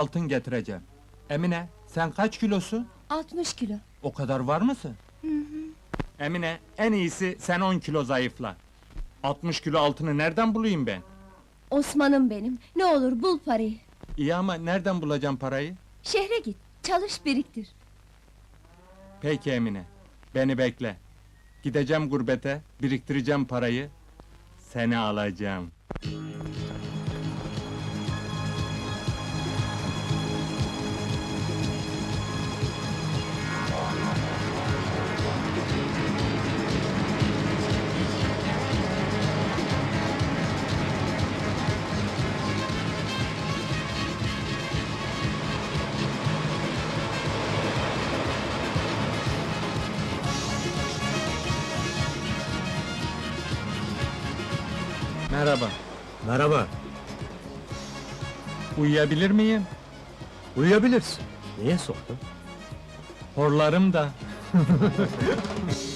altın getireceğim. Emine, sen kaç kilosun? 60 kilo. O kadar var mısın? Emine, en iyisi sen 10 kilo zayıfla. 60 kilo altını nereden bulayım ben? Osman'ım benim. Ne olur bul parayı. İyi ama nereden bulacağım parayı? Şehre git. Çalış biriktir. Peki Emine, beni bekle. Gideceğim gurbete, biriktireceğim parayı, seni alacağım. Merhaba, Merhaba. uyuyabilir miyim? Uyuyabilirsin. Niye sordun? Horlarım da.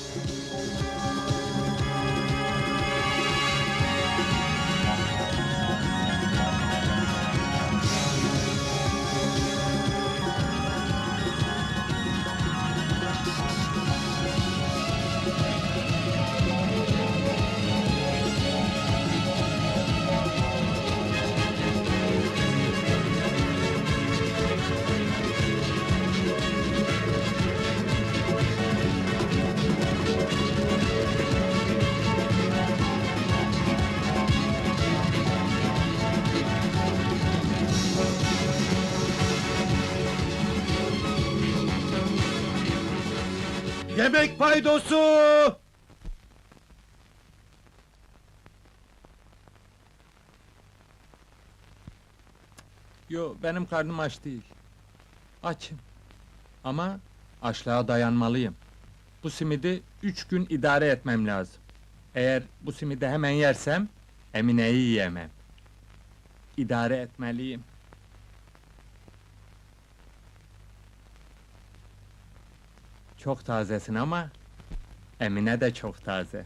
Yemek paydosu! Yo, benim karnım aç değil. Açım. Ama açlığa dayanmalıyım. Bu simidi üç gün idare etmem lazım. Eğer bu simidi hemen yersem, Emine'yi yiyemem. İdare etmeliyim. Çok tazesin ama, Emine de çok taze.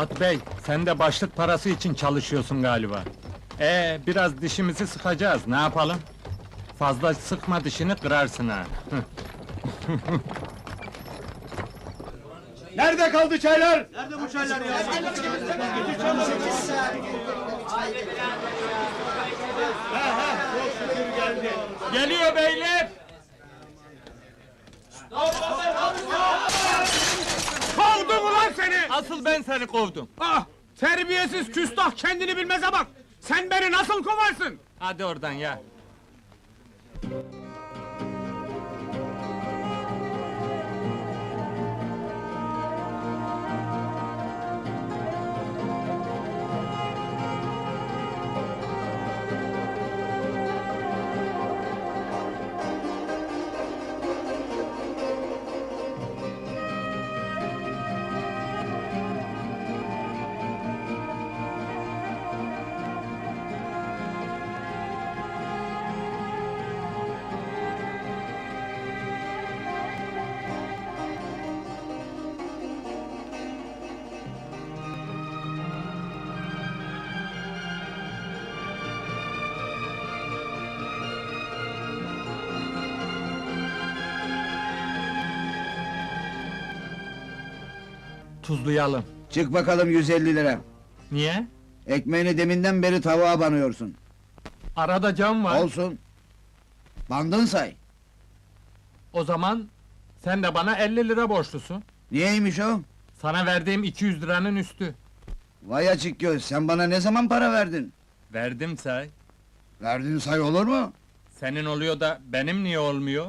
At Bey, sen de başlık parası için çalışıyorsun galiba. Ee, biraz dişimizi sıkacağız, ne yapalım? Fazla sıkma dişini kırarsın ha. Nerede kaldı çaylar? Geliyor beyler! Kovdum ulan seni! Asıl ben seni kovdum. Ah! Terbiyesiz küstah kendini bilmeze bak! Sen beni nasıl kovarsın? Hadi oradan ya. Tuzlayalım. Çık bakalım 150 lira. Niye? Ekmeğini deminden beri tavuğa banıyorsun. Arada cam var. Olsun. Bandın say. O zaman sen de bana 50 lira borçlusun. Niyeymiş o? Sana verdiğim 200 liranın üstü. Vay açık göz, sen bana ne zaman para verdin? Verdim say. Verdin say olur mu? Senin oluyor da benim niye olmuyor?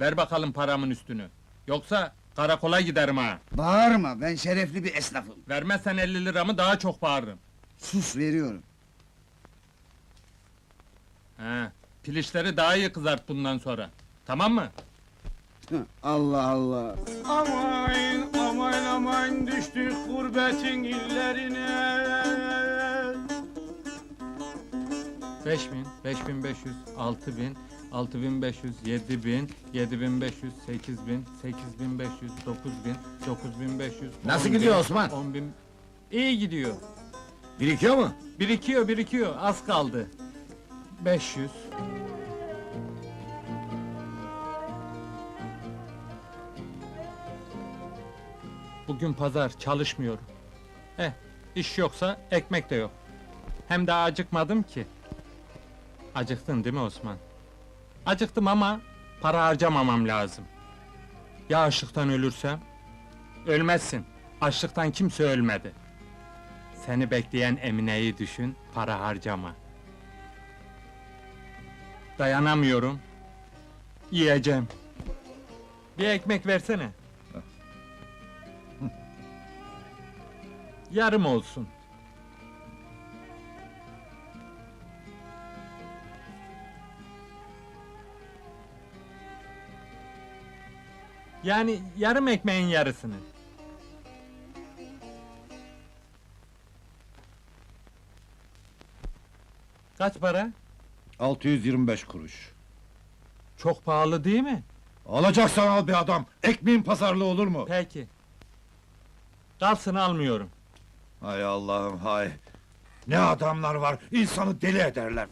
Ver bakalım paramın üstünü. Yoksa karakola giderim ha. Bağırma, ben şerefli bir esnafım. Vermezsen 50 liramı daha çok bağırırım. Sus veriyorum. He, pilişleri daha iyi kızart bundan sonra. Tamam mı? Allah Allah. Aman aman aman düştük gurbetin illerine. 5000, 5500, 6000, 6500, 7000, 7500, 8000, 8500, 9000, 9500. Nasıl 10.000, gidiyor Osman? 10.000. İyi gidiyor. Birikiyor mu? Birikiyor, birikiyor. Az kaldı. 500. Bugün pazar, çalışmıyorum. Eh, iş yoksa ekmek de yok. Hem de acıkmadım ki. Acıktın değil mi Osman? Acıktım ama para harcamamam lazım. Ya açlıktan ölürsem? Ölmezsin. Açlıktan kimse ölmedi. Seni bekleyen Emine'yi düşün, para harcama. Dayanamıyorum. Yiyeceğim. Bir ekmek versene. Yarım olsun. Yani yarım ekmeğin yarısını. Kaç para? 625 kuruş. Çok pahalı değil mi? Alacaksan al bir adam. Ekmeğin pazarlığı olur mu? Peki. Kalsın almıyorum. Hay Allah'ım hay. Ne adamlar var, insanı deli ederler.